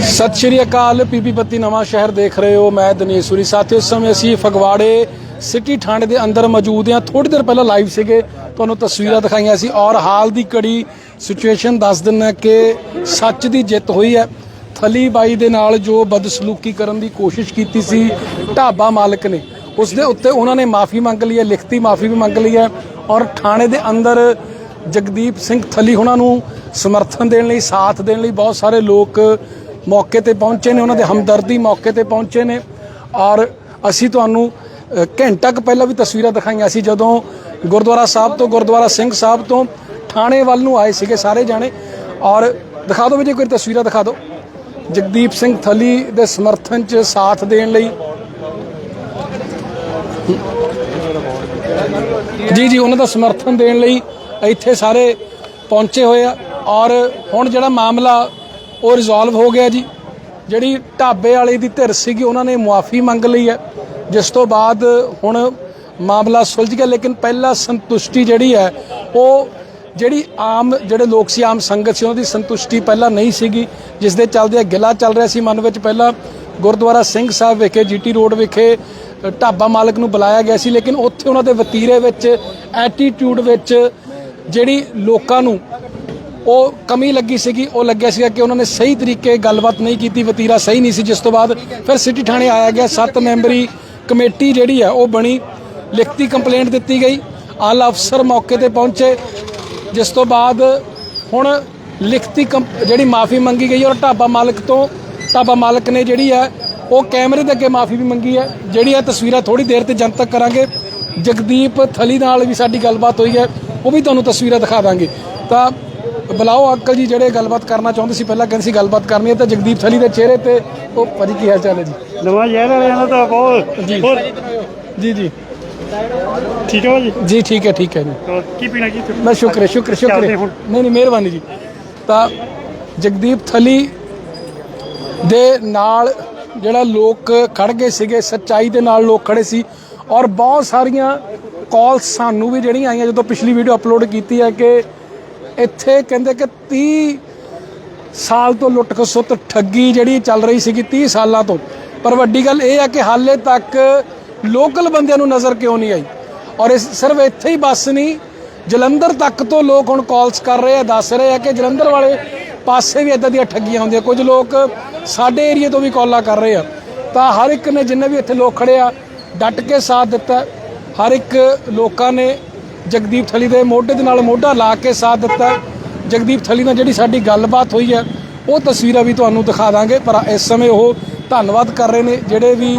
ਸਤਿ ਸ਼੍ਰੀ ਅਕਾਲ ਪੀਪੀ ਬੱਤੀ ਨਵਾਂ ਸ਼ਹਿਰ ਦੇਖ ਰਹੇ ਹੋ, ਮੈਂ ਦਨੇਸ਼ਵਰੀ ਸਾਥੀਓ ਉਸ ਸਮੇਂ ਅਸੀਂ ਫਗਵਾੜੇ ਸਿਟੀ ਥਾਣੇ ਦੇ ਅੰਦਰ ਮੌਜੂਦ ਹਾਂ। ਥੋੜੀ ਦੇਰ ਪਹਿਲਾਂ ਲਾਈਵ ਸੀਗੇ, ਤੁਹਾਨੂੰ ਤਸਵੀਰਾਂ ਦਿਖਾਈਆਂ ਸੀ ਔਰ ਹਾਲ ਦੀ ਕੜੀ ਸਿਚੁਏਸ਼ਨ ਦੱਸ ਦਿੰਨਾ ਕਿ ਸੱਚ ਦੀ ਜਿੱਤ ਹੋਈ ਹੈ। ਥਲੀ ਬਾਈ ਦੇ ਨਾਲ ਜੋ ਬਦਸਲੂਕੀ ਕਰਨ ਦੀ ਕੋਸ਼ਿਸ਼ ਕੀਤੀ ਸੀ, ਢਾਬਾ ਮਾਲਕ ਨੇ। ਉਸ ਦੇ ਉੱਤੇ ਉਹਨਾਂ ਨੇ ਮਾਫੀ ਮੰਗ ਲਈ ਹੈ, ਲਿਖਤੀ ਮਾਫੀ ਵੀ ਮੰਗ ਲਈ ਹੈ ਔਰ ਥਾਣੇ ਦੇ ਅੰਦਰ ਜਗਦੀਪ ਸਿੰਘ ਥਲੀ ਉਹਨਾਂ ਨੂੰ ਸਮਰਥਨ ਦੇਣ ਲਈ, ਸਾਥ ਦੇਣ ਲਈ ਬਹੁਤ ਸਾਰੇ ਲੋਕ ਮੌਕੇ ਤੇ ਪਹੁੰਚੇ ਨੇ, ਉਹਨਾਂ ਦੇ ਹਮਦਰਦੀ ਮੌਕੇ ਤੇ ਪਹੁੰਚੇ ਨੇ। ਔਰ ਅਸੀਂ ਤੁਹਾਨੂੰ ਘੰਟਾ ਕੁ ਪਹਿਲਾਂ ਵੀ ਤਸਵੀਰਾਂ ਦਿਖਾਈਆਂ ਸੀ, ਜਦੋਂ ਗੁਰਦੁਆਰਾ ਸਾਹਿਬ ਤੋਂ, ਗੁਰਦੁਆਰਾ ਸਿੰਘ ਸਾਹਿਬ ਤੋਂ ਥਾਣੇ ਵੱਲ ਨੂੰ ਆਏ ਸੀਗੇ ਸਾਰੇ ਜਾਣੇ। ਔਰ ਦਿਖਾ ਦਿਓ ਵੀ ਜੇ ਕੋਈ ਤਸਵੀਰਾਂ ਦਿਖਾ ਦਿਓ। ਜਗਦੀਪ ਸਿੰਘ ਥਲੀ ਦੇ ਸਮਰਥਨ 'ਚ ਸਾਥ ਦੇਣ ਲਈ। ਜੀ ਜੀ, ਉਹਨਾਂ ਦਾ ਸਮਰਥਨ ਦੇਣ ਲਈ ਇੱਥੇ ਸਾਰੇ ਪਹੁੰਚੇ ਹੋਏ ਆ। ਔਰ ਹੁਣ ਜਿਹੜਾ ਮਾਮਲਾ ਉਹ ਰਿਜ਼ੋਲਵ ਹੋ ਗਿਆ ਜੀ। ਜਿਹੜੀ ਢਾਬੇ ਵਾਲੇ ਦੀ ਧਿਰ ਸੀਗੀ, ਉਹਨਾਂ ਨੇ ਮੁਆਫੀ ਮੰਗ ਲਈ ਹੈ। ਜਿਸ ਤੋਂ ਬਾਅਦ ਹੁਣ ਮਾਮਲਾ ਸੁਲਝ ਗਿਆ, ਲੇਕਿਨ ਪਹਿਲਾਂ ਸੰਤੁਸ਼ਟੀ ਜਿਹੜੀ ਹੈ, ਉਹ ਜਿਹੜੀ ਆਮ, ਜਿਹੜੇ ਲੋਕ ਸੀ, ਆਮ ਸੰਗਤ ਸੀ, ਉਹਨਾਂ ਦੀ ਸੰਤੁਸ਼ਟੀ ਪਹਿਲਾਂ ਨਹੀਂ ਸੀਗੀ। ਜਿਸ ਦੇ ਚੱਲਦੇ ਗਿਲਾ ਚੱਲ ਰਿਹਾ ਸੀ ਮਨ ਵਿੱਚ। ਪਹਿਲਾਂ ਗੁਰਦੁਆਰਾ ਸਿੰਘ ਸਾਹਿਬ ਵਿਖੇ, ਜੀਟੀ ਰੋਡ ਵਿਖੇ, ਢਾਬਾ ਮਾਲਕ ਨੂੰ ਬੁਲਾਇਆ ਗਿਆ ਸੀ, ਲੇਕਿਨ ਉੱਥੇ ਉਹਨਾਂ ਦੇ ਵਤੀਰੇ ਵਿੱਚ ਐਟੀਟਿਊਡ ਵਿੱਚ ਜਿਹੜੀ ਲੋਕਾਂ ਨੂੰ ਉਹ ਕਮੀ ਲੱਗੀ ਸੀਗੀ, ਉਹ ਲੱਗਿਆ ਸੀਗਾ ਕਿ ਉਹਨਾਂ ਨੇ ਸਹੀ ਤਰੀਕੇ ਗੱਲਬਾਤ ਨਹੀਂ ਕੀਤੀ, ਵਤੀਰਾ ਸਹੀ ਨਹੀਂ ਸੀ, ਜਿਸ ਤੋਂ ਬਾਅਦ ਫਿਰ ਸਿਟੀ ਥਾਣੇ ਆਇਆ ਗਿਆ, ਸੱਤ ਮੈਂਬਰੀ ਕਮੇਟੀ ਜਿਹੜੀ ਹੈ ਉਹ ਬਣੀ, ਲਿਖਤੀ ਕੰਪਲੇਂਟ ਦਿੱਤੀ ਗਈ, ਆਲਾ ਅਫਸਰ ਮੌਕੇ ਤੇ ਪਹੁੰਚੇ, ਜਿਸ ਤੋਂ ਬਾਅਦ ਹੁਣ ਲਿਖਤੀ ਕੰਪ- ਜਿਹੜੀ ਮਾਫੀ ਮੰਗੀ ਗਈ, ਔਰ ਢਾਬਾ ਮਾਲਕ ਤੋਂ, ਢਾਬਾ ਮਾਲਕ ਨੇ ਜਿਹੜੀ ਹੈ ਉਹ ਕੈਮਰੇ ਦੇ ਅੱਗੇ ਮਾਫੀ ਵੀ ਮੰਗੀ ਹੈ ਜਿਹੜੀ ਆ ਤਸਵੀਰਾਂ ਥੋੜੀ ਦੇਰ ਤੇ ਜਨਤਕ ਕਰਾਂਗੇ, ਜਗਦੀਪ ਥਲੀ ਨਾਲ ਵੀ ਸਾਡੀ ਗੱਲਬਾਤ ਹੋਈ ਹੈ, ਉਹ ਵੀ ਤੁਹਾਨੂੰ ਤਸਵੀਰਾਂ ਦਿਖਾ ਦਾਂਗੇ। ਤਾਂ ਬੁਲਾਓ ਅੰਕਲ ਜੀ ਜਿਹੜੇ ਗੱਲਬਾਤ ਕਰਨਾ ਚਾਹੁੰਦੇ ਸੀ ਪਹਿਲਾਂ ਕਹਿੰਦੇ ਸੀ ਗੱਲਬਾਤ ਕਰਨੀ ਹੈ ਤਾਂ ਜਗਦੀਪ ਥਲੀ ਦੇ ਚਿਹਰੇ ਤੇ ਉਹ ਭਾਜੀ ਕੀ ਹਾਲ ਚਾਲ ਹੈ ਜੀ? ਨਵਾਂ ਵਾਲਿਆਂ ਦਾ ਤਾਂ ਬਹੁਤ ਜੀ। ਜੀ ਜੀ। ਠੀਕ ਹੈ ਜੀ? ਜੀ ਠੀਕ ਹੈ ਠੀਕ ਹੈ ਜੀ। ਕੀ ਪੀਣਾ ਕੀ ਮੈਂ ਸ਼ੁਕਰ ਹੈ ਸ਼ੁਕਰ ਸ਼ੁਕਰ। ਨਹੀਂ ਨਹੀਂ ਮਿਹਰਬਾਨੀ ਜੀ। ਤਾਂ ਜਗਦੀਪ ਥਲੀ ਦੇ ਨਾਲ ਜਿਹੜਾ ਲੋਕ ਖੜ ਗਏ ਸੀਗੇ ਸੱਚਾਈ ਦੇ ਨਾਲ ਲੋਕ ਖੜੇ ਸੀ ਔਰ ਬਹੁਤ ਸਾਰੀਆਂ ਕਾਲਸ ਸਾਨੂੰ ਵੀ ਜਿਹੜੀਆਂ ਆਈਆਂ ਜਦੋਂ ਪਿਛਲੀ ਵੀਡੀਓ ਅਪਲੋਡ ਕੀਤੀ ਹੈ ਕਿ ਇੱਥੇ ਕਹਿੰਦੇ ਕਿ 30 ਸਾਲ ਤੋਂ ਲੁੱਟ ਖਸੁੱਟ ਠੱਗੀ ਜਿਹੜੀ ਚੱਲ ਰਹੀ ਸੀਗੀ 30 ਸਾਲਾਂ ਤੋਂ। ਪਰ ਵੱਡੀ ਗੱਲ ਇਹ ਹੈ ਕਿ ਹਾਲੇ ਤੱਕ ਲੋਕਲ ਬੰਦਿਆਂ ਨੂੰ ਨਜ਼ਰ ਕਿਉਂ ਨਹੀਂ ਆਈ? ਔਰ ਇਸ ਸਿਰਫ ਇੱਥੇ ਹੀ ਬਸ ਨਹੀਂ, ਜਲੰਧਰ ਤੱਕ ਤੋਂ ਲੋਕ ਹੁਣ ਕਾਲਸ ਕਰ ਰਹੇ ਆ, ਦੱਸ ਰਹੇ ਆ ਕਿ ਜਲੰਧਰ ਵਾਲੇ ਪਾਸੇ ਵੀ ਇਦਾਂ ਦੀਆਂ ਠੱਗੀਆਂ ਹੁੰਦੀਆਂ। ਕੁਝ ਲੋਕ ਸਾਡੇ ਏਰੀਆ ਤੋਂ ਵੀ ਕਾਲਾਂ ਕਰ ਰਹੇ ਆ। ਤਾਂ ਹਰ ਇੱਕ ਨੇ ਜਿੰਨੇ ਵੀ ਇੱਥੇ ਲੋਕ ਖੜੇ ਆ, ਡਟ ਕੇ ਸਾਥ ਦਿੱਤਾ। ਹਰ ਇੱਕ ਲੋਕਾਂ ਨੇ ਜਗਦੀਪ ਥਲੀ ਦੇ ਮੋਢੇ ਦੇ ਨਾਲ ਮੋਢਾ ਲਾ ਕੇ ਸਾਥ ਦਿੱਤਾ ਜਗਦੀਪ ਥਲੀ ਨਾਲ ਜਿਹੜੀ ਸਾਡੀ ਗੱਲਬਾਤ ਹੋਈ ਹੈ, ਉਹ ਤਸਵੀਰਾਂ ਵੀ ਤੁਹਾਨੂੰ ਦਿਖਾ ਦਾਂਗੇ, ਪਰ ਇਸ ਸਮੇਂ ਉਹ ਧੰਨਵਾਦ ਕਰ ਰਹੇ ਨੇ ਜਿਹੜੇ ਵੀ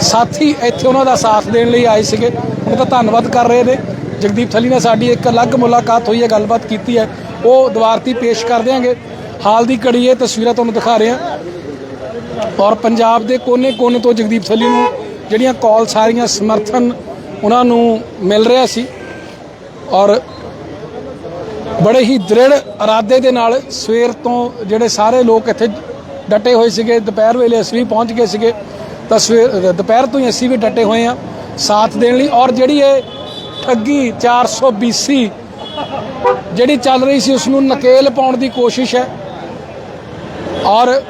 ਸਾਥੀ ਇੱਥੇ ਉਹਨਾਂ ਦਾ ਸਾਥ ਦੇਣ ਲਈ ਆਏ ਸੀਗੇ। ਉਹਨਾਂ ਦਾ ਧੰਨਵਾਦ ਕਰ ਰਹੇ ਨੇ। ਜਗਦੀਪ ਥਲੀ ਨਾਲ ਸਾਡੀ ਇੱਕ ਅਲੱਗ ਮੁਲਾਕਾਤ ਹੋਈ ਹੈ, ਗੱਲਬਾਤ ਕੀਤੀ ਹੈ। ਉਹ ਦੁਆਰਤੀ ਪੇਸ਼ ਕਰ ਦਿਆਂਗੇ। ਹਾਲ ਦੀ ਘੜੀ ਇਹ ਤਸਵੀਰਾਂ ਤੁਹਾਨੂੰ ਦਿਖਾ ਰਹੇ ਹਾਂ। ਔਰ ਪੰਜਾਬ ਦੇ ਕੋਨੇ-ਕੋਨੇ ਤੋਂ ਜਗਦੀਪ ਥਲੀ ਨੂੰ ਜਿਹੜੀਆਂ ਕਾਲ ਸਾਰੀਆਂ ਸਮਰਥਨ ਉਹਨਾਂ ਨੂੰ ਮਿਲ ਰਿਹਾ ਸੀ ਔਰ ਬੜੇ ਹੀ ਦ੍ਰਿੜ ਇਰਾਦੇ ਦੇ ਨਾਲ ਸਵੇਰ ਤੋਂ ਜਿਹੜੇ ਸਾਰੇ ਲੋਕ ਇੱਥੇ ਡਟੇ ਹੋਏ ਸੀਗੇ, ਦੁਪਹਿਰ ਵੇਲੇ ਅਸੀਂ ਵੀ ਪਹੁੰਚ ਗਏ ਸੀਗੇ, ਤਾਂ ਸਵੇਰ, ਦੁਪਹਿਰ ਤੋਂ ਹੀ ਅਸੀਂ ਵੀ ਡਟੇ ਹੋਏ ਆ ਸਾਥ ਦੇਣ ਲਈ ਔਰ ਜਿਹੜੀ ਇਹ ਠੱਗੀ 420 ਜਿਹੜੀ ਚੱਲ ਰਹੀ ਸੀ ਉਸ ਨੂੰ ਨਕੇਲ ਪਾਉਣ ਦੀ ਕੋਸ਼ਿਸ਼ ਹੈ ਔਰ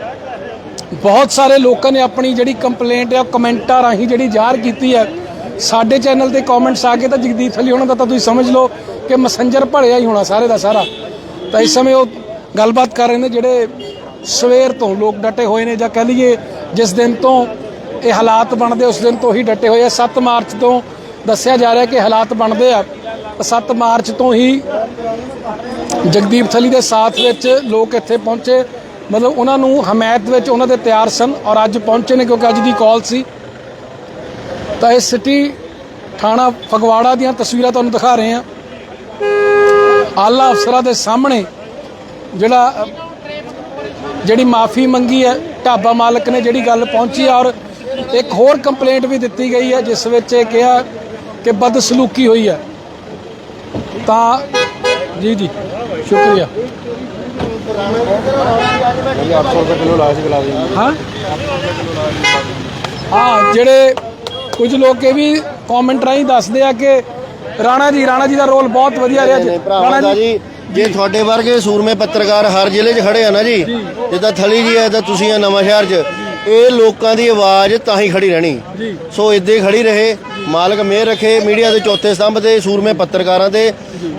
ਬਹੁਤ ਸਾਰੇ ਲੋਕਾਂ ਨੇ ਆਪਣੀ ਜਿਹੜੀ ਕੰਪਲੇਂਟ ਹੈ, ਉਹ ਕਮੈਂਟਾਂ ਰਾਹੀਂ ਜਿਹੜੀ ਜ਼ਾਹਰ ਕੀਤੀ ਹੈ ਸਾਡੇ ਚੈਨਲ ਤੇ ਕਮੈਂਟਸ ਆ ਕੇ ਤਾਂ ਜਗਦੀਪ ਥਲੀ ਉਹਨਾਂ ਦਾ ਤਾਂ ਤੁਸੀਂ ਸਮਝ ਲਓ ਕਿ ਮਸੰਜਰ ਭਰਿਆ ਹੀ ਹੋਣਾ ਸਾਰੇ ਦਾ ਸਾਰਾ। ਤਾਂ ਇਸ ਸਮੇਂ ਉਹ ਗੱਲਬਾਤ ਕਰ ਰਹੇ ਨੇ ਜਿਹੜੇ ਸਵੇਰ ਤੋਂ ਲੋਕ ਡਟੇ ਹੋਏ ਨੇ ਜਾਂ ਕਹਿ ਲਈਏ ਜਿਸ ਦਿਨ ਤੋਂ ਇਹ ਹਾਲਾਤ ਬਣਦੇ, ਉਸ ਦਿਨ ਤੋਂ ਹੀ ਡਟੇ ਹੋਏ ਆ। 7 ਮਾਰਚ ਤੋਂ ਦੱਸਿਆ ਜਾ ਰਿਹਾ ਕਿ ਹਾਲਾਤ ਬਣਦੇ ਆ। ਤਾਂ 7 ਮਾਰਚ ਤੋਂ ਹੀ ਜਗਦੀਪ ਥਲੀ ਦੇ ਸਾਥ ਵਿੱਚ ਲੋਕ ਇੱਥੇ ਪਹੁੰਚੇ। ਮਤਲਬ ਉਹਨਾਂ ਨੂੰ ਹਮਾਇਤ ਵਿੱਚ ਉਹਨਾਂ ਦੇ ਤਿਆਰ ਸਨ ਔਰ ਅੱਜ ਪਹੁੰਚੇ ਨੇ ਕਿਉਂਕਿ ਅੱਜ ਦੀ ਕਾਲ ਸੀ। ਤਾਂ ਇਹ ਸਿਟੀ ਥਾਣਾ ਫਗਵਾੜਾ ਦੀਆਂ ਤਸਵੀਰਾਂ ਤੁਹਾਨੂੰ ਦਿਖਾ ਰਹੇ ਹਾਂ। ਆਲਾ ਅਫਸਰਾਂ ਦੇ ਸਾਹਮਣੇ ਜਿਹੜਾ ਜਿਹੜੀ ਮਾਫੀ ਮੰਗੀ ਹੈ ਢਾਬਾ ਮਾਲਕ ਨੇ ਜਿਹੜੀ ਗੱਲ ਪਹੁੰਚੀ ਔਰ ਇੱਕ ਹੋਰ ਕੰਪਲੇਂਟ ਵੀ ਦਿੱਤੀ ਗਈ ਹੈ ਜਿਸ ਵਿੱਚ ਇਹ ਕਿਹਾ ਕਿ ਬਦਸਲੂਕੀ ਹੋਈ ਹੈ। ਤਾਂ ਜੀ ਜੀ ਸ਼ੁਕਰੀਆ। 800 ਰੁਪਏ ਕਿਲੋ ਲਾਇਆ ਸੀ ਗੁਲਾਬ ਜਾਮੁਨ ਹਾਂ ਹਾਂ ਜਿਹੜੇ ਕੁਝ ਲੋਕ ਇਹ ਵੀ ਕਮੈਂਟ ਰਾਹੀਂ ਦੱਸਦੇ ਆ ਕਿ ਰਾਣਾ ਜੀ ਰਾਣਾ ਜੀ ਦਾ ਰੋਲ ਬਹੁਤ ਵਧੀਆ ਰਿਹਾ ਜੀ। ਦਾ ਜੀ ਜੇ ਤੁਹਾਡੇ ਵਰਗੇ ਸੂਰਮੇ ਪੱਤਰਕਾਰ ਹਰ ਜ਼ਿਲ੍ਹੇ 'ਚ ਖੜੇ ਆ ਨਾ ਜੀ ਜਿੱਦਾਂ ਥਲੀ ਜੀ ਹੈ ਤਾਂ ਤੁਸੀਂ ਆ ਨਵਾਂ ਸ਼ਹਿਰ 'ਚ ਇਹ ਲੋਕਾਂ ਦੀ ਆਵਾਜ਼ ਤਾਂ ਹੀ ਖੜੀ ਰਹਿਣੀ। ਸੋ ਇੱਦਾਂ ਹੀ ਖੜੀ ਰਹੇ ਮਾਲਕ ਮਿਹਰ ਰੱਖੇ ਮੀਡੀਆ ਦੇ ਚੌਥੇ ਸਤੰਭ ਤੇ ਸੂਰਮੇ ਪੱਤਰਕਾਰਾਂ ਤੇ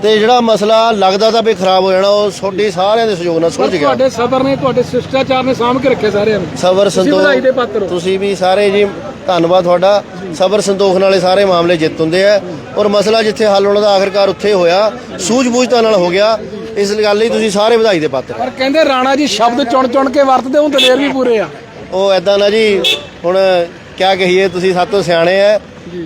ਤੇ ਜਿਹੜਾ ਮਸਲਾ ਲੱਗਦਾ ਤਾਂ ਵੀ ਖਰਾਬ ਹੋ ਜਾਣਾ ਉਹ ਤੁਹਾਡੀ ਸਾਰਿਆਂ ਦੇ ਸਹਿਯੋਗ ਨਾਲ ਸੁਲਝ ਗਿਆ। ਤੁਹਾਡੇ ਸਬਰ ਨੇ ਤੁਹਾਡੇ ਸ਼ਿਸ਼ਟਾਚਾਰ ਨੇ ਸਾਂਭ ਕੇ ਰੱਖੇ ਸਾਰਿਆਂ ਨੂੰ। ਸਬਰ ਸੰਤੋਖ ਤੁਸੀਂ ਵੀ ਸਾਰੇ ਜੀ ਧੰਨਵਾਦ ਤੁਹਾਡਾ। ਸਬਰ ਸੰਤੋਖ ਨਾਲੇ ਸਾਰੇ ਮਾਮਲੇ ਜਿੱਤ ਹੁੰਦੇ ਆ। ਔਰ ਮਸਲਾ ਜਿੱਥੇ ਹੱਲ ਹੋਣਾ ਦਾ ਆਖਰਕਾਰ ਉੱਥੇ ਹੋਇਆ ਸੂਝ-ਬੂਝਤਾ ਨਾਲ ਹੋ ਗਿਆ। ਇਸ ਗੱਲ ਲਈ ਤੁਸੀਂ ਸਾਰੇ ਵਧਾਈ ਦੇ ਪਾਤਰ ਪਰ ਕਹਿੰਦੇ ਰਾਣਾ ਜੀ ਸ਼ਬਦ ਚੁਣ ਚੁਣ ਕੇ ਵਰਤਦੇ ਹੁਣ ਦਲੇਰ ਵੀ ਪੂਰੇ ਆ। ਉਹ ਐਦਾਂ ਨਾ ਜੀ ਹੁਣ ਕਿਆ ਕਹੀਏ ਤੁਸੀਂ ਸਾਤੋਂ ਸਿਆਣੇ ਐ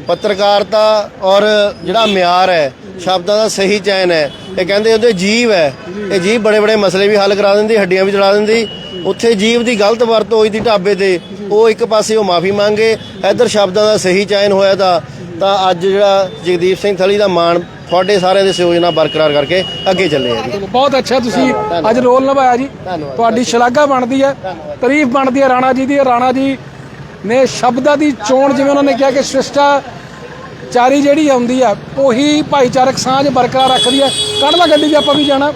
ਪੱਤਰਕਾਰਤਾ ਔਰ ਜਿਹੜਾ ਮਿਆਰ ਹੈ ਸ਼ਬਦਾਂ ਦਾ ਸਹੀ ਚੈਨ ਹੈ। ਇਹ ਕਹਿੰਦੇ ਉਹਦੇ ਜੀਵ ਹੈ। ਇਹ ਜੀਵ ਬੜੇ ਬੜੇ ਮਸਲੇ ਵੀ ਹੱਲ ਕਰਾ ਦਿੰਦੀ ਹੱਡੀਆਂ ਵੀ ਜਲਾ ਦਿੰਦੀ। ਉੱਥੇ ਜੀਵ ਦੀ ਗਲਤ ਵਰਤੋਂ ਹੋਈ ਦੀ ਢਾਬੇ ਤੇ। ਉਹ ਇੱਕ ਪਾਸੇ ਉਹ ਮਾਫੀ ਮੰਗੇ ਇੱਧਰ ਸ਼ਬਦਾਂ ਦਾ ਸਹੀ ਚੈਨ ਹੋਇਆ ਤਾਂ ਤਾਂ ਅੱਜ ਜਿਹੜਾ ਜਗਦੀਪ ਸਿੰਘ ਥਲੀ ਦਾ ਮਾਣ ਤੁਹਾਡੇ ਸਾਰਿਆਂ ਦੇ ਸਹਿਯੋਗ ਨਾਲ ਬਰਕਰਾਰ ਕਰਕੇ ਅੱਗੇ ਚੱਲੇ ਆ ਜੀ। ਬਹੁਤ ਅੱਛਾ ਤੁਸੀਂ ਅੱਜ ਰੋਲ ਨਿਭਾਇਆ ਜੀ। ਤੁਹਾਡੀ ਸ਼ਲਾਘਾ ਬਣਦੀ ਹੈ। ਤਾਰੀਫ ਬਣਦੀ ਹੈ ਰਾਣਾ ਜੀ ਦੀ। ਰਾਣਾ ਜੀ ਨੇ ਸ਼ਬਦਾਂ ਦੀ ਚੋਣ ਜਿਵੇਂ ਉਹਨਾਂ ਨੇ ਕਿਹਾ ਕਿ ਚਾਰੀ ਜਿਹੜੀ ਆਉਂਦੀ ਆ, ਉਹੀ ਭਾਈਚਾਰਕ ਸਾਂਝ ਬਰਕਰਾਰ ਰੱਖਦੀ ਹੈ ਕੱਢ ਲਾ ਗੱਡੀ 'ਚ ਆਪਾਂ ਵੀ ਜਾਣਾ।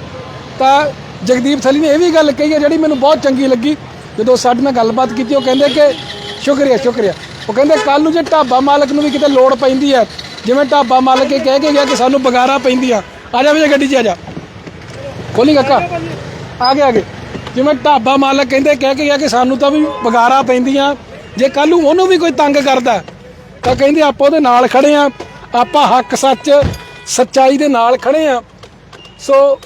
ਤਾਂ ਜਗਦੀਪ ਥਲੀ ਨੇ ਇਹ ਵੀ ਗੱਲ ਕਹੀ ਹੈ ਜਿਹੜੀ ਮੈਨੂੰ ਬਹੁਤ ਚੰਗੀ ਲੱਗੀ। ਜਦੋਂ ਸਾਡੇ ਨਾਲ ਗੱਲਬਾਤ ਕੀਤੀ, ਉਹ ਕਹਿੰਦੇ ਕਿ ਸ਼ੁਕਰੀਆ ਸ਼ੁਕਰੀਆ। ਉਹ ਕਹਿੰਦੇ ਕੱਲ ਨੂੰ ਜੇ ਢਾਬਾ ਮਾਲਕ ਨੂੰ ਵੀ ਕਿਤੇ ਲੋੜ ਪੈਂਦੀ ਹੈ ਜਿਵੇਂ ਢਾਬਾ ਮਾਲਕ ਇਹ ਕਹਿ ਕੇ ਗਿਆ ਕਿ ਸਾਨੂੰ ਬਗਾਰਾ ਪੈਂਦੀ ਆ ਆ ਜਾ ਵੀ ਗੱਡੀ 'ਚ ਆ ਜਾ। ਖੋਲੀ ਕਾਕਾ। ਆ ਗਿਆ ਅੱਗੇ ਜਿਵੇਂ ਢਾਬਾ ਮਾਲਕ ਕਹਿੰਦੇ, ਕਹਿ ਕੇ ਗਿਆ ਕਿ ਸਾਨੂੰ ਤਾਂ ਵੀ ਬਗਾਰਾ ਪੈਂਦੀਆਂ। ਜੇ ਕੱਲ ਨੂੰ ਉਹਨੂੰ ਵੀ ਕੋਈ ਤੰਗ ਕਰਦਾ ਤਾਂ ਕਹਿੰਦੇ ਆਪਾਂ ਉਹਦੇ ਨਾਲ ਖੜੇ ਆ। ਆਪਾਂ ਹੱਕ ਸੱਚ, ਸੱਚਾਈ ਦੇ ਨਾਲ ਖੜੇ ਆ। ਸੋ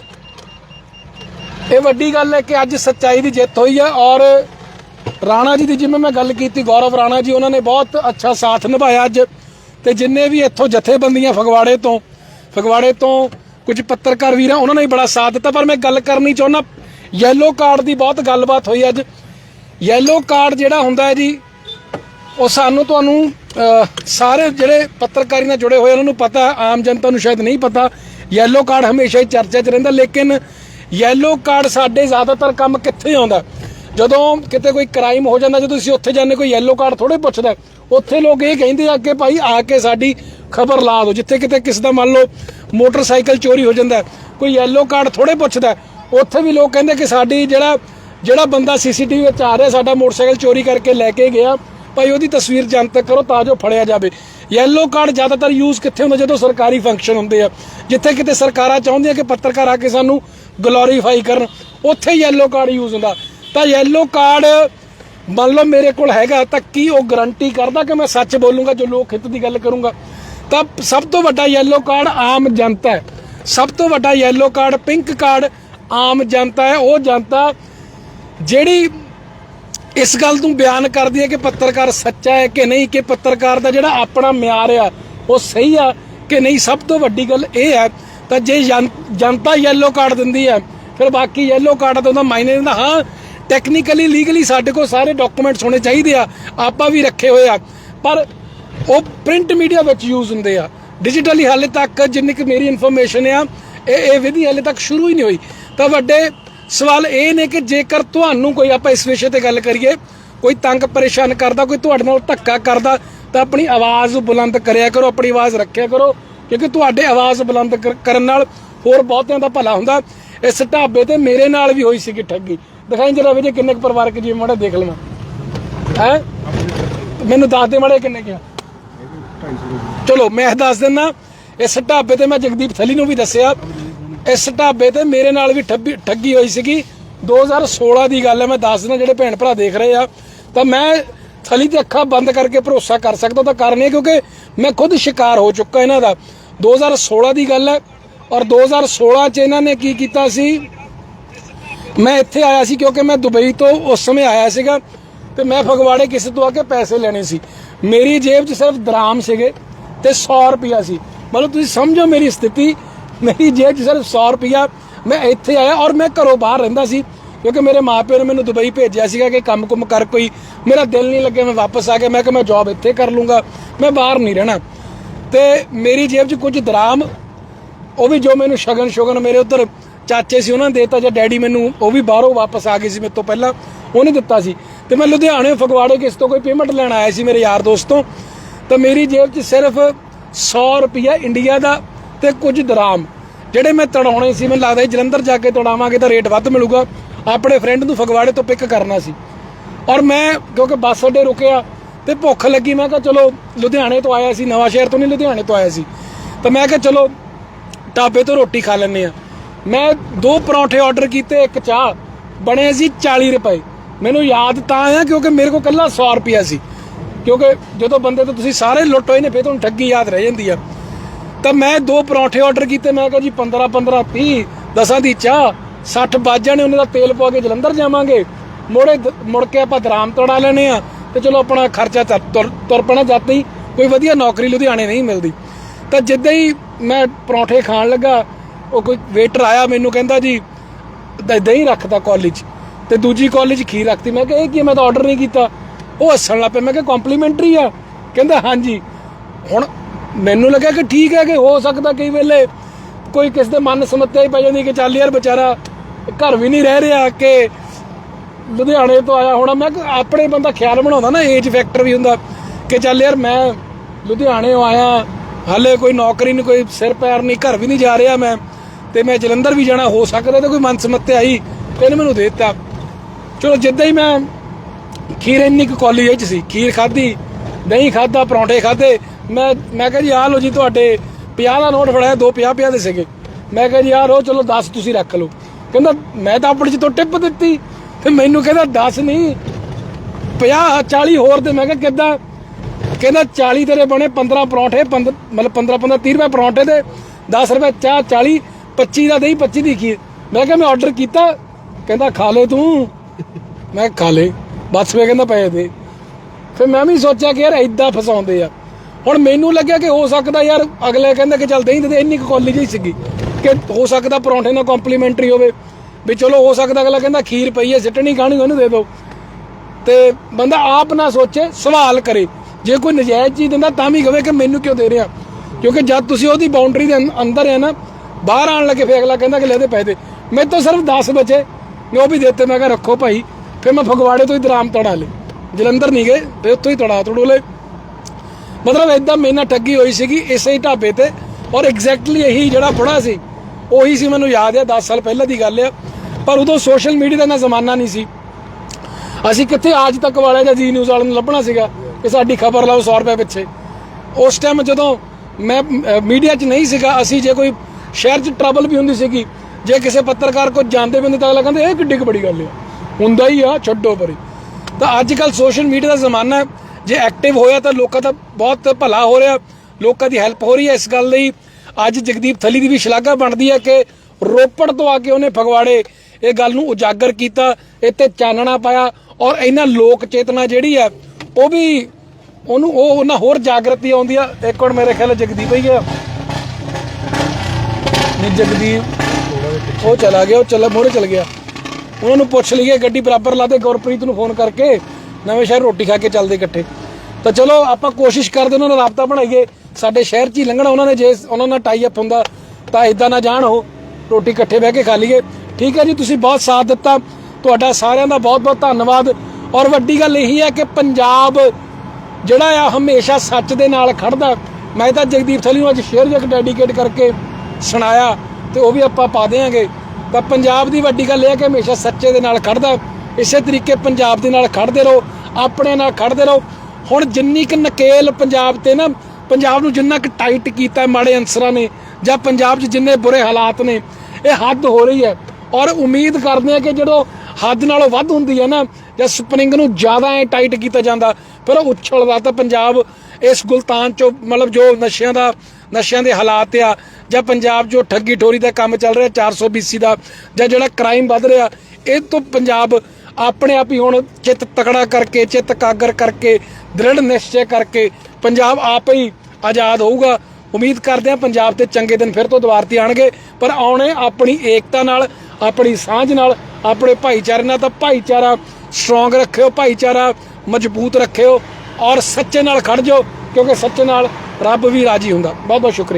ਇਹ ਵੱਡੀ ਗੱਲ ਹੈ ਕਿ ਅੱਜ ਸੱਚਾਈ ਦੀ ਜਿੱਤ ਹੋਈ ਹੈ ਔਰ ਰਾਣਾ ਜੀ ਦੀ ਜਿਵੇਂ ਮੈਂ ਗੱਲ ਕੀਤੀ, ਗੌਰਵ ਰਾਣਾ ਜੀ, ਉਹਨਾਂ ਨੇ ਬਹੁਤ ਅੱਛਾ ਸਾਥ ਨਿਭਾਇਆ ਅੱਜ। ਤੇ ਜਿੰਨੇ ਵੀ ਇੱਥੋਂ ਜਥੇਬੰਦੀਆਂ ਫਗਵਾੜੇ ਤੋਂ ਫਗਵਾੜੇ ਤੋਂ ਕੁਝ ਪੱਤਰਕਾਰ ਵੀਰਾਂ, ਉਹਨਾਂ ਨੇ ਬੜਾ ਸਾਥ ਦਿੱਤਾ। ਪਰ ਮੈਂ ਗੱਲ ਕਰਨੀ ਚਾਹੁੰਦਾ ਯੈਲੋ ਕਾਰਡ ਦੀ ਬਹੁਤ ਗੱਲਬਾਤ ਹੋਈ ਅੱਜ। ਯੈਲੋ ਕਾਰਡ ਜਿਹੜਾ ਹੁੰਦਾ ਹੈ ਜੀ ਉਹ ਸਾਨੂੰ ਤੁਹਾਨੂੰ ਸਾਰੇ ਜਿਹੜੇ ਪੱਤਰਕਾਰੀ ਨਾਲ ਜੁੜੇ ਹੋਏ ਉਹਨਾਂ ਨੂੰ ਪਤਾ, ਆਮ ਜਨਤਾ ਨੂੰ ਸ਼ਾਇਦ ਨਹੀਂ ਪਤਾ ਯੈਲੋ ਕਾਰਡ ਹਮੇਸ਼ਾ ਹੀ ਚਰਚਾ 'ਚ ਰਹਿੰਦਾ, ਲੇਕਿਨ ਯੈਲੋ ਕਾਰਡ ਸਾਡੇ ਜ਼ਿਆਦਾਤਰ ਕੰਮ ਕਿੱਥੇ ਆਉਂਦਾ? ਜਦੋਂ ਕਿਤੇ ਕੋਈ ਕ੍ਰਾਈਮ ਹੋ ਜਾਂਦਾ, ਜਦੋਂ ਅਸੀਂ ਉੱਥੇ ਜਾਂਦੇ, ਕੋਈ ਯੈਲੋ ਕਾਰਡ ਥੋੜੇ ਪੁੱਛਦਾ, ਉੱਥੇ ਲੋਕ ਇਹ ਕਹਿੰਦੇ ਆ ਕਿ ਭਾਈ ਆ ਕੇ ਸਾਡੀ ਖਬਰ ਲਾ ਦਿਓ, ਜਿੱਥੇ ਕਿਤੇ ਕਿਸ ਦਾ ਮੰਨ ਲਓ ਮੋਟਰਸਾਈਕਲ ਚੋਰੀ ਹੋ ਜਾਂਦਾ, ਕੋਈ ਯੈਲੋ ਕਾਰਡ ਥੋੜੇ ਪੁੱਛਦਾ, ਉੱਥੇ ਵੀ ਲੋਕ ਕਹਿੰਦੇ ਕਿ ਸਾਡੀ ਜਿਹੜਾ ਜਿਹੜਾ ਬੰਦਾ ਸੀਸੀਟੀਵੀ ਵਿੱਚ ਆ ਰਿਹਾ, ਸਾਡਾ ਮੋਟਰਸਾਈਕਲ ਚੋਰੀ ਕਰਕੇ ਲੈ ਕੇ ਗਿਆ ਭਾਈ, ਉਹਦੀ ਤਸਵੀਰ ਜਨਤਕ ਕਰੋ ਤਾਂ ਜੋ ਫੜਿਆ ਜਾਵੇ। ਯੈਲੋ ਕਾਰਡ ਜ਼ਿਆਦਾਤਰ ਯੂਜ਼ ਕਿੱਥੇ ਹੁੰਦਾ? ਜਦੋਂ ਸਰਕਾਰੀ ਫੰਕਸ਼ਨ ਹੁੰਦੇ ਆ। ਜਿੱਥੇ ਕਿਤੇ ਸਰਕਾਰਾਂ ਚਾਹੁੰਦੀਆਂ ਕਿ ਪੱਤਰਕਾਰ ਆ ਕੇ ਸਾਨੂੰ ਗਲੋਰੀਫਾਈ ਕਰਨ, ਉੱਥੇ ਯੈਲੋ ਕਾਰਡ ਯੂਜ਼ ਹੁੰਦਾ। ਤਾਂ ਯੈਲੋ ਕਾਰਡ ਮੰਨ ਲਓ ਮੇਰੇ ਕੋਲ ਹੈਗਾ, ਤਾਂ ਕੀ ਉਹ ਗਰੰਟੀ ਕਰਦਾ ਕਿ ਮੈਂ ਸੱਚ ਬੋਲੂੰਗਾ, ਜੋ ਲੋਕ ਹਿੱਤ ਦੀ ਗੱਲ ਕਰੂੰਗਾ? ਤਾਂ ਸਭ ਤੋਂ ਵੱਡਾ ਯੈਲੋ ਕਾਰਡ ਆਮ ਜਨਤਾ ਹੈ। ਸਭ ਤੋਂ ਵੱਡਾ ਯੈਲੋ ਕਾਰਡ ਪਿੰਕ ਕਾਰਡ ਆਮ ਜਨਤਾ ਹੈ। ਉਹ ਜਨਤਾ ਜਿਹੜੀ ਇਸ ਗੱਲ ਨੂੰ ਬਿਆਨ ਕਰਦੀ ਹੈ ਕਿ ਪੱਤਰਕਾਰ ਸੱਚਾ ਹੈ ਕਿ ਨਹੀਂ, ਕਿ ਪੱਤਰਕਾਰ ਦਾ ਜਿਹੜਾ ਆਪਣਾ ਮਿਆਰ ਆ, ਉਹ ਸਹੀ ਆ ਕਿ ਨਹੀਂ, ਸਭ ਤੋਂ ਵੱਡੀ ਗੱਲ ਇਹ ਹੈ, ਤਾਂ ਜੇ ਜਨ- ਜਨਤਾ ਯੈਲੋ ਕਾਰਡ ਦਿੰਦੀ ਹੈ, ਫਿਰ ਬਾਕੀ ਯੈਲੋ ਕਾਰਡ ਤਾਂ ਉਹਦਾ ਮਾਇਨੇ ਦਿੰਦਾ। ਹਾਂ ਟੈਕਨੀਕਲੀ ਲੀਗਲੀ ਸਾਡੇ ਕੋਲ ਸਾਰੇ ਡਾਕੂਮੈਂਟਸ ਹੋਣੇ ਚਾਹੀਦੇ ਆ, ਆਪਾਂ ਵੀ ਰੱਖੇ ਹੋਏ ਆ, ਪਰ ਉਹ ਪ੍ਰਿੰਟ ਮੀਡੀਆ ਵਿੱਚ ਯੂਜ਼ ਹੁੰਦੇ ਆ। ਡਿਜੀਟਲੀ ਹਾਲੇ ਤੱਕ ਜਿੰਨੀ ਕਿ ਮੇਰੀ ਇਨਫੋਰਮੇਸ਼ਨ ਆ, ਇਹ ਇਹ ਵਿਧੀ ਹਾਲੇ ਤੱਕ ਸ਼ੁਰੂ ਹੀ ਨਹੀਂ ਹੋਈ। ਤਾਂ ਵੱਡੇ ਸਵਾਲ ਇਹ ਨੇ ਕਿ ਜੇਕਰ ਤੁਹਾਨੂੰ ਕੋਈ ਆਪਾਂ ਇਸ ਵਿਸ਼ੇ ਤੇ ਗੱਲ ਕਰੀਏ, ਕੋਈ ਤੰਗ ਪਰੇਸ਼ਾਨ ਕਰਦਾ, ਕੋਈ ਤੁਹਾਡੇ ਨਾਲ ਧੱਕਾ ਕਰਦਾ, ਤਾਂ ਆਪਣੀ ਆਵਾਜ਼ ਬੁਲੰਦ ਕਰਿਆ ਕਰੋ, ਆਪਣੀ ਆਵਾਜ਼ ਰੱਖਿਆ ਕਰੋ, ਕਿਉਂਕਿ ਤੁਹਾਡੇ ਆਵਾਜ਼ ਬੁਲੰਦ ਕਰਨ ਨਾਲ ਹੋਰ ਬਹੁਤਿਆਂ ਦਾ ਭਲਾ ਹੁੰਦਾ। ਇਸ ਢਾਬੇ ਤੇ ਮੇਰੇ ਨਾਲ ਵੀ ਹੋਈ ਸੀਗੀ ਠੱਗੀ। ਦਿਖਾਈ ਜਰਾ ਵੀ ਕਿੰਨੇ ਕੁ ਪਰਿਵਾਰਕ ਜੀ ਮਾੜਾ ਦੇਖ ਲਵਾਂ। ਹੈ? ਮੈਨੂੰ ਦੱਸ ਦੇ ਮਾੜੇ ਕਿੰਨੇ ਕਿਹਾ ਚਲੋ, ਮੈਂ ਦੱਸ ਦਿੰਦਾ ਇਸ ਢਾਬੇ ਤੇ ਮੈਂ ਜਗਦੀਪ ਥਲੀ ਨੂੰ ਵੀ ਦੱਸਿਆ। ਇਸ ਢਾਬੇ ਤੇ ਮੇਰੇ ਨਾਲ ਵੀ ਠੱਬੀ- ਠੱਗੀ ਹੋਈ ਸੀਗੀ। 2016 ਦੀ ਗੱਲ ਹੈ, ਮੈਂ ਦੱਸ ਦਿੰਦਾ ਜਿਹੜੇ ਭੈਣ ਭਰਾ ਦੇਖ ਰਹੇ ਆ। ਤਾਂ ਮੈਂ ਥਲੀ ਤੇ ਅੱਖਾਂ ਬੰਦ ਕਰਕੇ ਭਰੋਸਾ ਕਰ ਸਕਦਾ ਤਾਂ ਕਾਰਨ ਇਹ ਕਿਉਂਕਿ ਮੈਂ ਖੁਦ ਸ਼ਿਕਾਰ ਹੋ ਚੁੱਕਾ ਇਹਨਾਂ ਦਾ। 2016 ਦੀ ਗੱਲ ਹੈ ਔਰ 2016 ਚ ਇਹਨਾਂ ਨੇ ਕੀ ਕੀਤਾ ਸੀ? ਮੈਂ ਇੱਥੇ ਆਇਆ ਸੀ ਕਿਉਂਕਿ ਮੈਂ ਦੁਬਈ ਤੋਂ ਉਸ ਸਮੇਂ ਆਇਆ ਸੀਗਾ ਤੇ ਮੈਂ ਫਗਵਾੜੇ ਕਿਸੇ ਤੋਂ ਆ ਕੇ ਪੈਸੇ ਲੈਣੇ ਸੀ। ਮੇਰੀ ਜੇਬ 'ਚ ਸਿਰਫ ਦਰਾਮ ਸੀਗੇ ਤੇ 100 ਰੁਪਿਆ ਸੀ। ਮਤਲਬ ਤੁਸੀਂ ਸਮਝੋ ਮੇਰੀ ਸਥਿਤੀ ਮੇਰੀ ਜੇਬ 'ਚ ਸਿਰਫ 100 ਰੁਪਿਆ ਮੈਂ ਇੱਥੇ ਆਇਆ ਔਰ ਮੈਂ ਘਰੋਂ ਬਾਹਰ ਰਹਿੰਦਾ ਸੀ, ਕਿਉਂਕਿ ਮੇਰੇ ਮਾਪਿਆਂ ਨੇ ਮੈਨੂੰ ਦੁਬਈ ਭੇਜਿਆ ਸੀਗਾ ਕਿ ਕੰਮ-ਕੁਮ ਕਰ ਕੋਈ। ਮੇਰਾ ਦਿਲ ਨਹੀਂ ਲੱਗਿਆ, ਮੈਂ ਵਾਪਸ ਆ ਗਿਆ, ਮੈਂ ਕਿ ਮੈਂ ਜੌਬ ਇੱਥੇ ਕਰ ਲੂੰਗਾ, ਮੈਂ ਬਾਹਰ ਨਹੀਂ ਰਹਿਣਾ। ਤੇ ਮੇਰੀ ਜੇਬ 'ਚ ਕੁਝ ਦਰਾਮ, ਉਹ ਵੀ ਜੋ ਮੈਨੂੰ ਸ਼ਗਨ ਸ਼ਗਨ ਮੇਰੇ ਉੱਧਰ ਚਾਚੇ ਸੀ, ਉਹਨਾਂ ਨੇ ਦੇਤਾ, ਜਾਂ ਡੈਡੀ ਮੈਨੂੰ, ਉਹ ਵੀ ਬਾਹਰੋਂ ਵਾਪਸ ਆ ਗਏ ਸੀ ਮੇਰੇ ਤੋਂ ਪਹਿਲਾਂ, ਉਹਨੇ ਦਿੱਤਾ ਸੀ। ਤੇ ਮੈਂ ਲੁਧਿਆਣੇ, ਫਗਵਾੜੇ ਕਿਸ ਤੋਂ ਕੋਈ ਪੇਮੈਂਟ ਲੈਣ ਆਇਆ ਸੀ ਮੇਰੇ ਯਾਰ ਦੋਸਤ ਤੋਂ। ਤਾਂ ਮੇਰੀ ਜੇਬ 'ਚ ਸਿਰਫ 100 ਰੁਪਿਆ ਇੰਡੀਆ ਦਾ ਤੇ ਕੁਝ ਦਰਾਮ। ਜਿਹੜੇ ਮੈਂ ਤੜਾਉਣੇ ਸੀ, ਮੈਨੂੰ ਲੱਗਦਾ ਜਲੰਧਰ ਜਾ ਕੇ ਤੜਾਵਾਂਗੇ ਤਾਂ ਰੇਟ ਵੱਧ ਮਿਲੂਗਾ। ਆਪਣੇ ਫਰੈਂਡ ਨੂੰ ਫਗਵਾੜੇ ਤੋਂ ਪਿਕ ਕਰਨਾ ਸੀ। ਔਰ ਮੈਂ, ਕਿਉਂਕਿ ਬੱਸ ਅੱਡੇ ਰੁਕਿਆ ਤੇ ਭੁੱਖ ਲੱਗੀ, ਮੈਂ ਕਿਹਾ ਚਲੋ ਲੁਧਿਆਣੇ ਤੋਂ ਆਇਆ ਸੀ, ਨਵਾਂ ਸ਼ਹਿਰ ਤੋਂ ਨਹੀਂ ਲੁਧਿਆਣੇ ਤੋਂ ਆਇਆ ਸੀ। ਤਾਂ ਮੈਂ ਕਿਹਾ ਚਲੋ ਢਾਬੇ ਤੋਂ ਰੋਟੀ ਖਾ ਲੈਂਦੇ ਆ ਮੈਂ ਦੋ ਪਰੌਂਠੇ ਆਰਡਰ ਕੀਤੇ, ਇੱਕ ਚਾਹ, ਬਣੇ ਸੀ 40 ਰੁਪਏ। ਮੈਨੂੰ ਯਾਦ ਤਾਂ ਆ ਕਿਉਂਕਿ ਮੇਰੇ ਕੋਲ ਕੱਲਾ 100 ਰੁਪਿਆ ਸੀ। ਕਿਉਂਕਿ ਜਦੋਂ ਬੰਦੇ ਤੋਂ ਤੁਸੀਂ ਸਾਰੇ ਲੁੱਟ ਹੋਏ ਨੇ, ਫਿਰ ਤੁਹਾਨੂੰ ਠੱਗੀ ਯਾਦ ਰਹਿ ਜਾਂਦੀ ਆ। ਤਾਂ ਮੈਂ ਦੋ ਪਰੌਂਠੇ ਆਰਡਰ ਕੀਤੇ, ਮੈਂ ਕਿਹਾ ਜੀ 15 15 30 ਦਸਾਂ ਦੀ ਚਾਹ 60 ਬਾਜਾਂ ਨੇ ਉਹਨਾਂ ਦਾ ਤੇਲ ਪਵਾ ਕੇ ਜਲੰਧਰ ਜਾਵਾਂਗੇ। ਮੁੜੇ ਮੁੜ ਕੇ ਆਪਾਂ ਦਰਾਮ ਤੋੜਾ ਲੈਣੇ ਆ ਤੇ ਚਲੋ ਆਪਣਾ ਖਰਚਾ ਚੱਲ- ਤੁਰ ਤੁਰ ਪੈਣਾ ਜਦ ਹੀ ਕੋਈ ਵਧੀਆ ਨੌਕਰੀ ਲੁਧਿਆਣੇ ਨਹੀਂ ਮਿਲਦੀ। ਤਾਂ ਜਿੱਦਾਂ ਹੀ ਮੈਂ ਪਰੌਂਠੇ ਖਾਣ ਲੱਗਾ, ਉਹ ਕੋਈ ਵੇਟਰ ਆਇਆ ਮੈਨੂੰ ਕਹਿੰਦਾ ਜੀ ਦਹੀਂ ਰੱਖਦਾ ਕਾਲਜ ਤੇ ਦੂਜੀ ਕਾਲਜ ਖੀਰ ਰੱਖਤੀ। ਮੈਂ ਕਿਹਾ, ਇਹ ਕੀ ਮੈਂ ਤਾਂ ਆਰਡਰ ਨਹੀਂ ਕੀਤਾ। ਉਹ ਹੱਸਣ ਲੱਗ ਪਿਆ, ਮੈਂ ਕਿਹਾ ਕੰਪਲੀਮੈਂਟਰੀ ਆ। ਕਹਿੰਦਾ, ਹਾਂਜੀ। ਹੁਣ ਮੈਨੂੰ ਲੱਗਾ ਕਿ ਠੀਕ ਹੈ ਕਿ ਹੋ ਸਕਦਾ ਕਈ ਵੇਲੇ ਕੋਈ ਕਿਸ ਦੇ ਮਨ ਸਮੱਤਿਆ ਹੀ ਪੈ ਜਾਂਦੀ ਕਿ ਚੱਲ ਯਾਰ ਵਿਚਾਰਾ ਘਰ ਵੀ ਨਹੀਂ ਰਹਿ ਰਿਹਾ ਕਿ ਲੁਧਿਆਣੇ ਤੋਂ ਆਇਆ ਹੋਣਾ। ਮੈਂ ਆਪਣੇ ਬੰਦਾ ਖਿਆਲ ਬਣਾਉਂਦਾ ਨਾ ਏਜ ਫੈਕਟਰ ਵੀ ਹੁੰਦਾ ਕਿ ਚੱਲ ਯਾਰ ਮੈਂ ਲੁਧਿਆਣੇ ਆਇਆ, ਹਾਲੇ ਕੋਈ ਨੌਕਰੀ ਨਹੀਂ, ਕੋਈ ਸਿਰ ਪੈਰ ਨਹੀਂ, ਘਰ ਵੀ ਨਹੀਂ ਜਾ ਰਿਹਾ ਮੈਂ ਤੇ ਮੈਂ ਜਲੰਧਰ ਵੀ ਜਾਣਾ, ਹੋ ਸਕਦਾ ਤੇ ਕੋਈ ਮਨ ਸਮੱਤਿਆ ਆਈ ਤੇ ਇਹਨੇ ਮੈਨੂੰ ਦੇ ਦਿੱਤਾ। ਚਲੋ ਜਿੱਦਾਂ ਹੀ ਮੈਂ ਖੀਰ ਇੰਨੀ ਕੁ ਕੌਲੀ ਵਿੱਚ ਸੀ, ਖੀਰ ਖਾਧੀ, ਦਹੀਂ ਖਾਧਾ, ਪਰੌਂਠੇ ਖਾਧੇ ਮੈਂ ਮੈਂ ਕਿਹਾ ਜੀ, ਆਹ ਲਓ ਜੀ ਤੁਹਾਡੇ 50 ਦਾ ਨੋਟ ਫੜਾਇਆ, ਦੋ 50 50 ਦੇ ਸੀਗੇ। ਮੈਂ ਕਿਹਾ ਜੀ, ਆਹ ਲਓ, ਚਲੋ 10 ਤੁਸੀਂ ਰੱਖ ਲਓ। ਕਹਿੰਦਾ, ਮੈਂ ਤਾਂ ਆਪਣੀ ਚ ਤੋਂ ਟਿਪ ਦਿੱਤੀ। ਤੇ ਮੈਨੂੰ ਕਹਿੰਦਾ 10 ਨਹੀਂ 50 40 ਹੋਰ ਤੇ ਮੈਂ ਕਿਹਾ, ਕਿੱਦਾਂ? ਕਹਿੰਦਾ 40 ਤੇਰੇ ਬਣੇ 15 ਪਰੌਂਠੇ ਮਤਲਬ 15 15 30 ਰੁਪਏ ਪਰੌਂਠੇ ਦੇ 10 ਰੁਪਏ ਚਾਹ 40 25 ਦਾ ਦੇਈ 25 ਦੀ ਖੀਰ। ਮੈਂ ਕਿਹਾ, ਮੈਂ ਆਰਡਰ ਕੀਤਾ। ਕਹਿੰਦਾ, ਖਾ ਲੈ ਤੂੰ। ਮੈਂ ਖਾ ਲੈ। ਬਸ ਵੇ ਕਹਿੰਦਾ ਪੈਸੇ ਦੇ। ਫਿਰ ਮੈਂ ਵੀ ਸੋਚਿਆ ਕਿ ਯਾਰ ਐਦਾਂ ਫਸਾਉਂਦੇ ਆ। ਹੁਣ ਮੈਨੂੰ ਲੱਗਿਆ ਕਿ ਹੋ ਸਕਦਾ ਯਾਰ, ਅਗਲੇ ਕਹਿੰਦਾ ਕਿ ਚੱਲ ਦਹੀਂ ਦੇ ਦੇ, ਇੰਨੀ ਕਾਲਜ ਹੀ ਸੀਗੀ ਕਿ ਹੋ ਸਕਦਾ ਪਰੌਂਠੇ ਨਾਲ ਕੰਪਲੀਮੈਂਟਰੀ ਹੋਵੇ। ਵੀ ਚਲੋ ਹੋ ਸਕਦਾ ਅਗਲਾ ਕਹਿੰਦਾ ਖੀਰ ਪਈ ਹੈ, ਸਿੱਟਣੀ ਖਾਣੀ ਉਹਨੂੰ ਦੇ ਦਿਓ। ਤੇ ਬੰਦਾ ਆਪ ਨਾ ਸੋਚੇ, ਸਵਾਲ ਕਰੇ। ਜੇ ਕੋਈ ਨਜਾਇਜ਼ ਚੀਜ਼ ਦਿੰਦਾ ਤਾਂ ਵੀ ਕਹੇ ਕਿ ਮੈਨੂੰ ਕਿਉਂ ਦੇ ਰਿਹਾ? ਕਿਉਂਕਿ ਜਦ ਤੁਸੀਂ ਉਹਦੀ ਬਾਉਂਡਰੀ ਦੇ ਅੰਦ- ਅੰਦਰ ਹੈ ਨਾ, ਬਾਹਰ ਆਣ ਲੱਗੇ ਫੇਰ ਅਗਲਾ ਕਹਿੰਦਾ ਕਿ ਲੈ ਦੇ ਪੈਸੇ। ਮੇਰੇ ਤੋਂ ਸਿਰਫ 10 ਬਚੇ ਮੈਂ ਉਹ ਵੀ ਦਿੱਤੇ, ਮੈਂ ਕਿਹਾ ਰੱਖੋ ਭਾਈ, ਫਿਰ ਮੈਂ ਫਗਵਾੜੇ ਤੋਂ ਹੀ ਦਰਾਮ ਤੜਾ ਲੇ ਜਲੰਧਰ ਨਹੀਂ ਗਏ, ਫਿਰ ਉੱਥੋਂ ਹੀ ਤੜਾ, ਤੜੂ ਲਏ। ਮਤਲਬ ਇਦਾਂ ਮੇਰੇ ਨਾਲ ਠੱਗੀ ਹੋਈ ਸੀਗੀ ਇਸੇ ਹੀ ਢਾਬੇ ਤੇ ਔਰ ਐਗਜ਼ੈਕਟਲੀ ਇਹੀ ਜਿਹੜਾ ਬੁੜਾ ਸੀ, ਉਹੀ ਸੀ ਮੈਨੂੰ ਯਾਦ ਹੈ 10 ਸਾਲ ਪਹਿਲਾਂ ਦੀ ਗੱਲ ਆ ਪਰ ਉਦੋਂ ਸੋਸ਼ਲ ਮੀਡੀਆ ਦਾ ਨਾ ਜ਼ਮਾਨਾ ਨਹੀਂ ਸੀ। ਅਸੀਂ ਕਿੱਥੇ ਅੱਜ ਤੱਕ ਵਾਲੇ ਜਾਂ ਜੀ ਨਿਊਜ਼ ਵਾਲਿਆਂ ਨੂੰ ਲੱਭਣਾ ਸੀਗਾ ਕਿ ਸਾਡੀ ਖਬਰ ਲਾਓ 100 ਰੁਪਏ ਪਿੱਛੇ। ਉਸ ਟਾਈਮ ਜਦੋਂ ਮੈਂ ਮੀਡੀਆ 'ਚ ਨਹੀਂ ਸੀਗਾ, ਅਸੀਂ ਜੇ ਕੋਈ ਸ਼ਹਿਰ 'ਚ ਟਰਬਲ ਵੀ ਹੁੰਦੀ ਸੀਗੀ, ਜੇ ਕਿਸੇ ਪੱਤਰਕਾਰ ਕੋ ਜਾਂਦੇ ਬੰਦੇ ਤਾਂ ਕਹਿੰਦੇ, ਇਹ ਕਿੱਡੀ ਕੁ ਬੜੀ ਗੱਲ ਹੈ। ਹੁੰਦਾ ਹੀ ਆ, ਛੱਡੋ ਪਰੇ। ਤਾਂ ਅੱਜ ਕੱਲ ਸੋਸ਼ਲ ਮੀਡੀਆ ਦਾ ਜ਼ਮਾਨਾ ਹੈ ਜੇ ਐਕਟਿਵ ਹੋਇਆ ਤਾਂ ਲੋਕਾਂ ਦਾ ਬਹੁਤ ਭਲਾ ਹੋ ਰਿਹਾ, ਲੋਕਾਂ ਦੀ ਹੈਲਪ ਹੋ ਰਹੀ ਹੈ ਇਸ ਗੱਲ ਲਈ। ਅੱਜ ਜਗਦੀਪ ਥਲੀ ਦੀ ਵੀ ਸ਼ਲਾਘਾ ਬਣਦੀ ਹੈ ਕਿ ਰੋਪੜ ਤੋਂ ਆ ਕੇ ਉਹਨੇ ਫਗਵਾੜੇ ਇਹ ਗੱਲ ਨੂੰ ਉਜਾਗਰ ਕੀਤਾ, ਇੱਥੇ ਚਾਨਣਾ ਪਾਇਆ ਔਰ ਇਹਨਾਂ ਲੋਕ ਚੇਤਨਾ ਜਿਹੜੀ ਆ ਉਹ ਵੀ ਉਹਨੂੰ ਉਹ ਉਹਨਾਂ ਹੋਰ ਜਾਗਰਤੀ ਆਉਂਦੀ ਆ। ਇੱਕ ਹੁਣ ਮੇਰੇ ਖਿਆਲ ਜਗਦੀਪ ਹੀ ਆ ਨਹੀਂ, ਜਗਦੀਪ ਉਹ ਚਲਾ ਗਿਆ, ਉਹ ਚੱਲ ਮੋੜੇ ਚਲ ਗਿਆ। ਉਹਨਾਂ ਨੂੰ ਪੁੱਛ ਲਈਏ, ਗੱਡੀ ਬਰਾਬਰ ਲਾ ਦੇ, ਗੁਰਪ੍ਰੀਤ ਨੂੰ ਫੋਨ ਕਰਕੇ। ਨਵੇਂ ਸ਼ਹਿਰ ਰੋਟੀ ਖਾ ਕੇ ਚੱਲਦੇ ਇਕੱਠੇ। ਤਾਂ ਚਲੋ ਆਪਾਂ ਕੋਸ਼ਿਸ਼ ਕਰਦੇ ਉਹਨਾਂ ਨਾਲ ਰਾਬਤਾ ਬਣਾਈਏ। ਸਾਡੇ ਸ਼ਹਿਰ 'ਚ ਹੀ ਲੰਘਣਾ ਉਹਨਾਂ ਨੇ ਜੇ ਉਹਨਾਂ ਨਾਲ ਟਾਈ ਅਪ ਹੁੰਦਾ, ਤਾਂ ਇਦਾਂ ਨਾ ਜਾਣ ਉਹ। ਰੋਟੀ ਇਕੱਠੇ ਬਹਿ ਕੇ ਖਾ ਲਈਏ। ਠੀਕ ਹੈ ਜੀ, ਤੁਸੀਂ ਬਹੁਤ ਸਾਥ ਦਿੱਤਾ। ਤੁਹਾਡਾ ਸਾਰਿਆਂ ਦਾ ਬਹੁਤ ਬਹੁਤ ਧੰਨਵਾਦ। ਔਰ ਵੱਡੀ ਗੱਲ ਇਹੀ ਹੈ ਕਿ ਪੰਜਾਬ ਜਿਹੜਾ ਆ ਹਮੇਸ਼ਾ ਸੱਚ ਦੇ ਨਾਲ ਖੜਦਾ ਮੈਂ ਤਾਂ ਜਗਦੀਪ ਥਲੀ ਨੂੰ ਅੱਜ ਸ਼ੇਅਰ ਜਗ ਡੈਡੀਕੇਟ ਕਰਕੇ ਸੁਣਾਇਆ, ਤੇ ਉਹ ਵੀ ਆਪਾਂ ਪਾ ਦੇਾਂਗੇ ਤਾਂ ਪੰਜਾਬ ਦੀ ਵੱਡੀ ਗੱਲ ਇਹ ਹੈ ਕਿ ਹਮੇਸ਼ਾ ਸੱਚੇ ਦੇ ਨਾਲ ਖੜਦਾ ਇਸੇ ਤਰੀਕੇ ਪੰਜਾਬ ਦੇ ਨਾਲ ਖੜਦੇ ਰਹੋ, ਆਪਣੇ ਨਾਲ ਖੜਦੇ ਰਹੋ। ਹੁਣ ਜਿੰਨੀ ਕੁ ਨਕੇਲ ਪੰਜਾਬ ਤੇ ਨਾ, ਪੰਜਾਬ ਨੂੰ ਜਿੰਨਾ ਕੁ ਟਾਈਟ ਕੀਤਾ ਮਾੜੇ ਅਨਸਰਾਂ ਨੇ, ਜਾਂ ਪੰਜਾਬ 'ਚ ਜਿੰਨੇ ਬੁਰੇ ਹਾਲਾਤ ਨੇ, ਇਹ ਹੱਦ ਹੋ ਰਹੀ ਹੈ। ਔਰ ਉਮੀਦ ਕਰਦੇ ਆ ਕਿ ਜਦੋਂ ਹੱਦ ਨਾਲੋਂ ਵੱਧ ਹੁੰਦੀ ਹੈ ਨਾ, ਜਾਂ ਸਪਰਿੰਗ ਨੂੰ ਜ਼ਿਆਦਾ ਐ ਟਾਈਟ ਕੀਤਾ ਜਾਂਦਾ, ਫਿਰ ਉਹ ਉਛਲਦਾ ਤਾਂ ਪੰਜਾਬ ਇਸ ਗੁਲਤਾਨ ਚੋਂ, ਮਤਲਬ ਜੋ ਨਸ਼ਿਆਂ ਦਾ, ਨਸ਼ਿਆਂ ਦੇ ਹਾਲਾਤ ਆ, ਜਾਂ ਪੰਜਾਬ ਜੋ ਠੱਗੀ ਠੋਰੀ ਦਾ ਕੰਮ ਚੱਲ ਰਿਹਾ 420 ਦਾ, ਜਾਂ ਜਿਹੜਾ ਕ੍ਰਾਈਮ ਵੱਧ ਰਿਹਾ, ਇਹ ਤੋਂ ਪੰਜਾਬ ਆਪਣੇ ਆਪ ਹੀ ਹੁਣ ਚਿੱਤ ਤਕੜਾ ਕਰਕੇ, ਚਿੱਤ ਕਾਗਰ ਕਰਕੇ, ਦ੍ਰਿੜ ਨਿਸ਼ਚੈ ਕਰਕੇ ਪੰਜਾਬ ਆਪ ਹੀ ਆਜ਼ਾਦ ਹੋਊਗਾ। ਉਮੀਦ ਕਰਦੇ ਹਾਂ ਪੰਜਾਬ ਤੇ ਚੰਗੇ ਦਿਨ ਫਿਰ ਤੋਂ ਦੁਬਾਰ ਤੇ ਆਣਗੇ ਪਰ ਆਉਣੇ ਆਪਣੀ ਏਕਤਾ ਨਾਲ, ਆਪਣੀ ਸਾਂਝ ਨਾਲ, ਆਪਣੇ ਭਾਈਚਾਰੇ ਨਾਲ ਤਾਂ ਭਾਈਚਾਰਾ ਸਟਰੋਂਗ ਰੱਖਿਓ, ਭਾਈਚਾਰਾ ਮਜ਼ਬੂਤ ਰੱਖਿਓ ਔਰ ਸੱਚੇ ਨਾਲ ਖੜ ਜਾਓ, ਕਿਉਂਕਿ ਸੱਚੇ ਨਾਲ ਰੱਬ ਵੀ ਰਾਜੀ ਹੁੰਦਾ। ਬਹੁਤ ਬਹੁਤ ਸ਼ੁਕਰੀਆ।